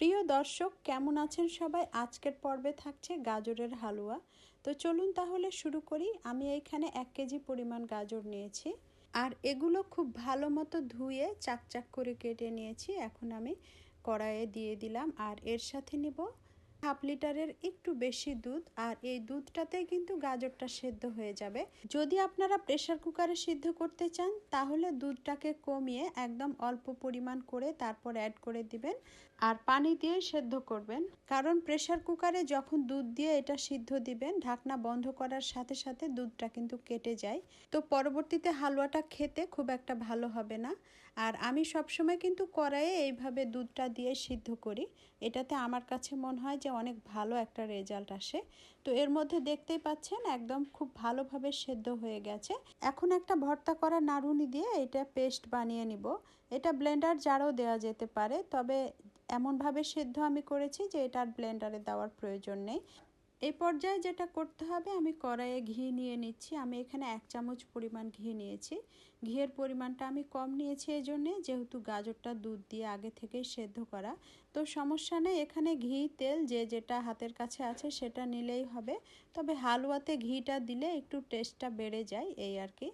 প্রিয় দর্শক, কেমন আছেন সবাই? আজকের পর্বে থাকছে গাজরের হালুয়া। তো চলুন তাহলে শুরু করি। আমি এইখানে এক কেজি পরিমাণ গাজর নিয়েছি। আর এগুলো খুব ভালো মতো ধুয়ে চাকচাক করে কেটে নিয়েছি। এখন আমি কড়াইয়ে দিয়ে দিলাম। আর এর সাথে নিব হাফ লিটারের একটু বেশি দুধ, আর এই দুধটাতে কিন্তু গাজরটা সেদ্ধ হয়ে যাবে। যদি আপনারা প্রেশার কুকারে সিদ্ধ করতে চান, তাহলে দুধটাকে কমিয়ে একদম অল্প পরিমাণ করে তারপর অ্যাড করে দিবেন, আর পানি দিয়ে সেদ্ধ করবেন। কারণ প্রেশার কুকারে যখন দুধ দিয়ে এটা সিদ্ধ দিবেন, ঢাকনা বন্ধ করার সাথে সাথে দুধটা কিন্তু কেটে যায়। তো পরবর্তীতে হালুয়াটা খেতে খুব একটা ভালো হবে না। আর আমি সবসময় কিন্তু কড়াইয়ে এইভাবে দুধটা দিয়ে সিদ্ধ করি। এটাতে আমার কাছে মনে হয় যে অনেক ভালো একটা রেজাল্ট আসে। তো এর মধ্যে দেখতেই পাচ্ছেন একদম খুব ভালোভাবে সেদ্ধ হয়ে গেছে। এখন একটা ভর্তা করা নাড়ুনি দিয়ে এটা পেস্ট বানিয়ে নিব। এটা ব্লেন্ডার জারও দেওয়া যেতে পারে, তবে এমনভাবে সেদ্ধ আমি করেছি যে এটা আর ব্লেন্ডারে দেওয়ার প্রয়োজন নেই। এই পর্যায়ে যেটা করতে হবে, আমি কড়াইয়ে ঘি নিয়ে নিচ্ছি। আমি এখানে এক চামচ পরিমাণ ঘি নিয়েছি। ঘিয়ের পরিমাণটা আমি কম নিয়েছি এই জন্যে যেহেতু গাজরটা দুধ দিয়ে আগে থেকেই সেদ্ধ করা। তো সমস্যা নেই, এখানে ঘি, তেল, যে যেটা হাতের কাছে আছে সেটা নিলেই হবে। তবে হালুয়াতে ঘিটা দিলে একটু টেস্টটা বেড়ে যায়, এই আর কি।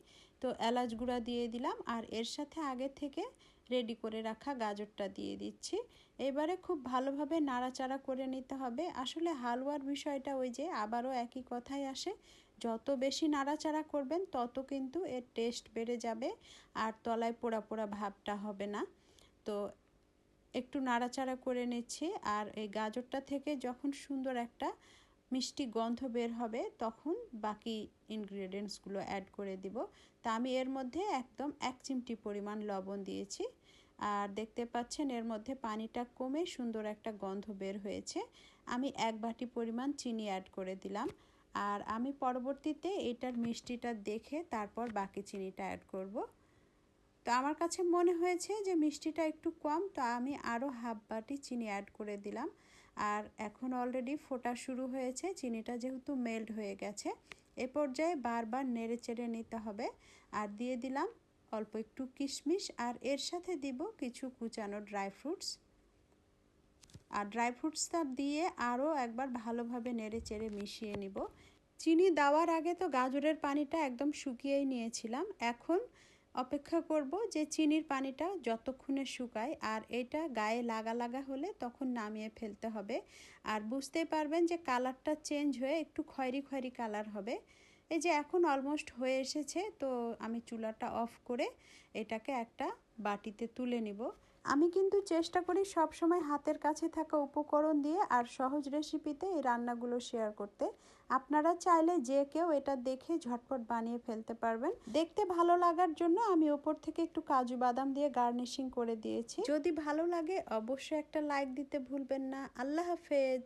তো এলাচ গুঁড়া দিয়ে দিলাম আর এর সাথে আগে থেকে রেডি করে রাখা গাজরটা দিয়ে দিচ্ছি। এবারে খুব ভালোভাবে নাড়াচাড়া করে নিতে হবে। আসলে হালুয়ার বিষয়টা ওই যে আবারও একই কথাই আসে। যত বেশি নাড়াচাড়া করবেন, তত কিন্তু এর টেস্ট বেড়ে যাবে আর তলায় পোড়া পোড়া ভাবটা হবে না। তো একটু নাড়াচাড়া করে নিচ্ছি আর এই গাজরটা থেকে যখন সুন্দর একটা মিষ্টি গন্ধ বের হবে, তখন বাকি ইনগ্রেডিয়েন্টসগুলো অ্যাড করে দিব। তা আমি এর মধ্যে একদম এক চিমটি পরিমাণ লবণ দিয়েছি। আর দেখতে পাচ্ছেন এর মধ্যে পানিটা কমে সুন্দর একটা গন্ধ বের হয়েছে। আমি এক বাটি পরিমাণ চিনি অ্যাড করে দিলাম। আর আমি পরবর্তীতে এটার মিষ্টিটা দেখে তারপর বাকি চিনিটা অ্যাড করব। তো আমার কাছে মনে হয়েছে যে মিষ্টিটা একটু কম, তো আমি আরও হাফ বাটি চিনি অ্যাড করে দিলাম। আর এখন অলরেডি ফোটা শুরু হয়েছে, চিনিটা যেহেতু মেল্ট হয়ে গেছে, এ পর্যায়ে বারবার নেড়ে চেড়ে নিতে হবে। আর দিয়ে দিলাম অল্প একটু কিশমিশ, আর এর সাথে দিব কিছু কুচানো ড্রাই ফ্রুটস আর ড্রাই ফ্রুটসটা দিয়ে আরও একবার ভালোভাবে নেড়ে চেড়ে মিশিয়ে নিব। চিনি দেওয়ার আগে তো গাজরের পানিটা একদম শুকিয়েই নিয়েছিলাম। এখন অপেক্ষা করব যে চিনির পানিটা যতক্ষণে শুকায়, আর এটা গায়ে লাগা লাগা হলে তখন নামিয়ে ফেলতে হবে। আর বুঝতে পারবেন যে কালারটা চেঞ্জ হয়ে একটু খয়রি খয়রি কালার হবে। এই যে এখন অলমোস্ট হয়ে এসেছে, তো আমি চুলাটা অফ করে এটাকে একটা বাটিতে তুলে নিব। আমি কিন্তু চেষ্টা করি সব সময় হাতের কাছে থাকা উপকরণ দিয়ে আর সহজ রেসিপিতে এই রান্নাগুলো শেয়ার করতে। আপনারা চাইলে যে কেউ এটা দেখে ঝটপট বানিয়ে ফেলতে পারবেন। দেখতে ভালো লাগার জন্য আমি ওপর থেকে একটু কাজু বাদাম দিয়ে গার্নিশিং করে দিয়েছি। যদি ভালো লাগে অবশ্যই একটা লাইক দিতে ভুলবেন না। আল্লাহ হাফেজ।